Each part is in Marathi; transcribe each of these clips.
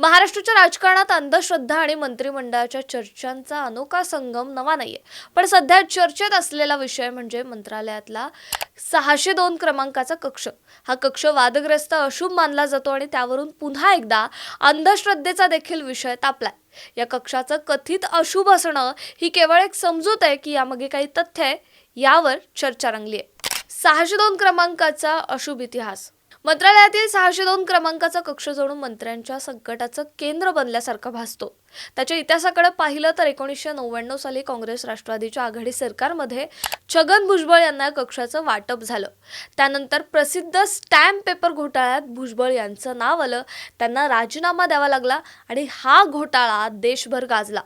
महाराष्ट्राच्या राजकारणात अंधश्रद्धा आणि मंत्रिमंडळाच्या चर्चांचा अनोखा संगम नवा नाहीये. पण सध्या चर्चेत असलेला विषय म्हणजे मंत्रालयातला सहाशे दोन क्रमांकाचा कक्ष. हा कक्ष वादग्रस्त अशुभ मानला जातो आणि त्यावरून पुन्हा एकदा अंधश्रद्धेचा देखील विषय तापलाय. या कक्षाचं कथित अशुभ असणं ही केवळ एक समजूत आहे की यामागे काही तथ्य आहे यावर चर्चा रंगली आहे सहाशे दोन क्रमांकाचा अशुभ इतिहास. मंत्रालयातील सहाशे दोन क्रमांकाचा कक्ष जणू मंत्र्यांच्या संकटाचं केंद्र बनल्यासारखा भासतो. त्याच्या इतिहासाकडे पाहिलं तर एकोणीसशे नव्याण्णव साली काँग्रेस राष्ट्रवादीच्या आघाडी सरकारमध्ये छगन भुजबळ यांना कक्षाचं वाटप झालं. त्यानंतर प्रसिद्ध स्टॅम्प पेपर घोटाळ्यात भुजबळ यांचं नाव आलं त्यांना राजीनामा द्यावा लागला आणि हा घोटाळा देशभर गाजला.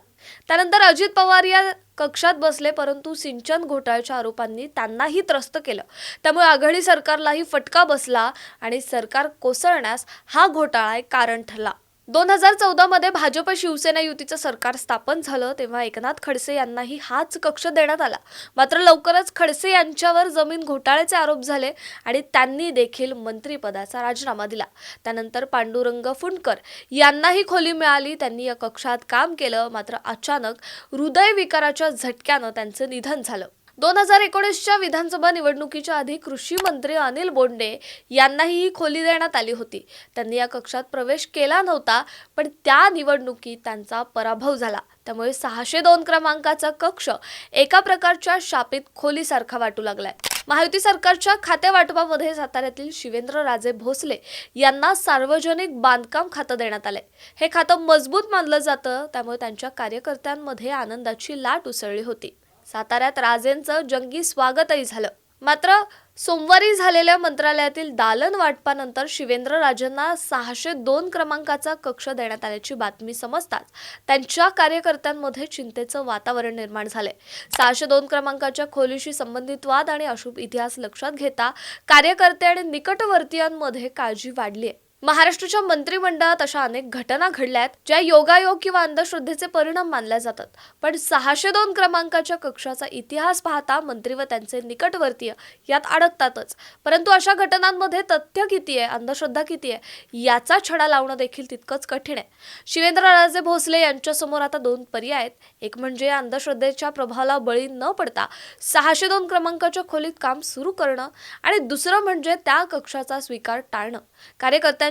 त्यानंतर अजित पवार या कक्षात बसले परंतु सिंचन घोटाळ्याच्या आरोपांनी त्यांनाही त्रस्त केलं. त्यामुळे आघाडी सरकारलाही फटका बसला आणि सरकार कोसळण्यास हा घोटाळा एक कारण ठरला. दोन हजार चौदामध्ये भाजप शिवसेना युतीचं सरकार स्थापन झालं तेव्हा एकनाथ खडसे यांनाही हाच कक्ष देण्यात आला. मात्र लवकरच खडसे यांच्यावर जमीन घोटाळ्याचे आरोप झाले आणि त्यांनी देखील मंत्रिपदाचा राजीनामा दिला. त्यानंतर पांडुरंग फुंडकर यांनाही खोली मिळाली त्यांनी या कक्षात काम केलं मात्र अचानक हृदयविकाराच्या झटक्यानं त्यांचं निधन झालं. दोन हजार एकोणीसच्या विधानसभा निवडणुकीच्या आधी कृषी मंत्री अनिल बोंडे यांनाही ही खोली देण्यात आली होती. त्यांनी या कक्षात प्रवेश केला नव्हता पण त्या निवडणुकीत त्यांचा पराभव झाला. त्यामुळे सहाशे दोन क्रमांकाचा कक्ष एका प्रकारच्या शापित खोलीसारखा वाटू लागलाय. महायुती सरकारच्या खाते वाटपामध्ये साताऱ्यातील शिवेंद्र राजे भोसले यांना सार्वजनिक बांधकाम खातं देण्यात आलंय. हे खातं मजबूत मानलं जातं त्यामुळे त्यांच्या कार्यकर्त्यांमध्ये आनंदाची लाट उसळली होती. साताऱ्यात राजेंचं जंगी स्वागतही झालं. मात्र सोमवारी झालेल्या मंत्रालयातील दालन वाटपानंतर शिवेंद्र राजेंना सहाशे दोन क्रमांकाचा कक्ष देण्यात आल्याची बातमी समजताच त्यांच्या कार्यकर्त्यांमध्ये चिंतेचं वातावरण निर्माण झाले सहाशे दोन क्रमांकाच्या खोलीशी संबंधित वाद आणि अशुभ इतिहास लक्षात घेता कार्यकर्ते आणि निकटवर्तीयांमध्ये काळजी वाढली आहे महाराष्ट्राच्या मंत्रिमंडळात अशा अनेक घटना घडल्यात ज्या योगायोग किंवा अंधश्रद्धेचे परिणाम मानल्या जातात. पण सहाशे दोन क्रमांकाच्या कक्षाचा इतिहास पाहता मंत्री व त्यांचे निकटवर्तीय यात अडकतातच. परंतु अशा घटनांमध्ये तथ्य किती आहे अंधश्रद्धा किती आहे याचा छडा लावणं देखील तितकंच कठीण आहे. शिवेंद्रराजे भोसले यांच्यासमोर आता दोन पर्याय आहेत. एक म्हणजे अंधश्रद्धेच्या प्रभावाला बळी न पडता सहाशे दोन क्रमांकाच्या खोलीत काम सुरू करणं आणि दुसरं म्हणजे त्या कक्षाचा स्वीकार टाळणं.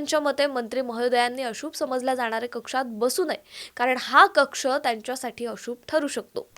कार्यकर्त्यांच्या मते मंत्री महोदयांनी अशुभ समजल्या जाणाऱ्या कक्षात बसू नये कारण हा कक्ष त्यांच्यासाठी अशुभ ठरू शकतो.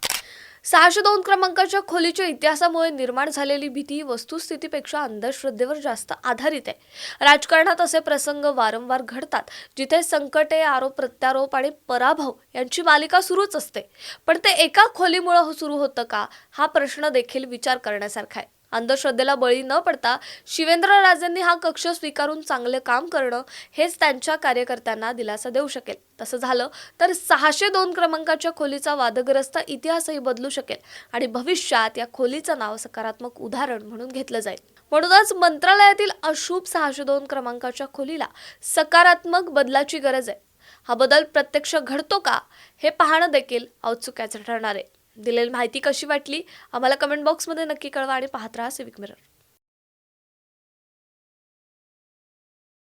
सहाशे दोन क्रमांकाच्या खोलीच्या इतिहासामुळे निर्माण झालेली भीती वस्तुस्थितीपेक्षा अंधश्रद्धेवर जास्त आधारित आहे. राजकारणात असे प्रसंग वारंवार घडतात जिथे संकटे आरोप प्रत्यारोप आणि पराभव यांची मालिका सुरूच असते. पण ते एका खोलीमुळे सुरू होतं का? हा प्रश्न देखील विचार करण्यासारखा आहे. अंधश्रद्धेला बळी न पडता शिवेंद्र राजांनी हा कक्ष स्वीकारून चांगलं काम करणं हेच त्यांच्या कार्यकर्त्यांना दिलासा देऊ शकेल. तसं झालं तर सहाशे दोन क्रमांकाच्या खोलीचा वादग्रस्त इतिहासही बदलू शकेल आणि भविष्यात या खोलीचं नाव सकारात्मक उदाहरण म्हणून घेतलं जाईल. म्हणूनच मंत्रालयातील अशुभ सहाशे दोन क्रमांकाच्या खोलीला सकारात्मक बदलाची गरज आहे. हा बदल प्रत्यक्ष घडतो का हे पाहणं देखील औत्सुक्याचं ठरणार आहे. दिलेली माहिती कशी वाटली आम्हाला कमेंट बॉक्समध्ये नक्की कळवा आणि पाहत राहा सिविक मिरर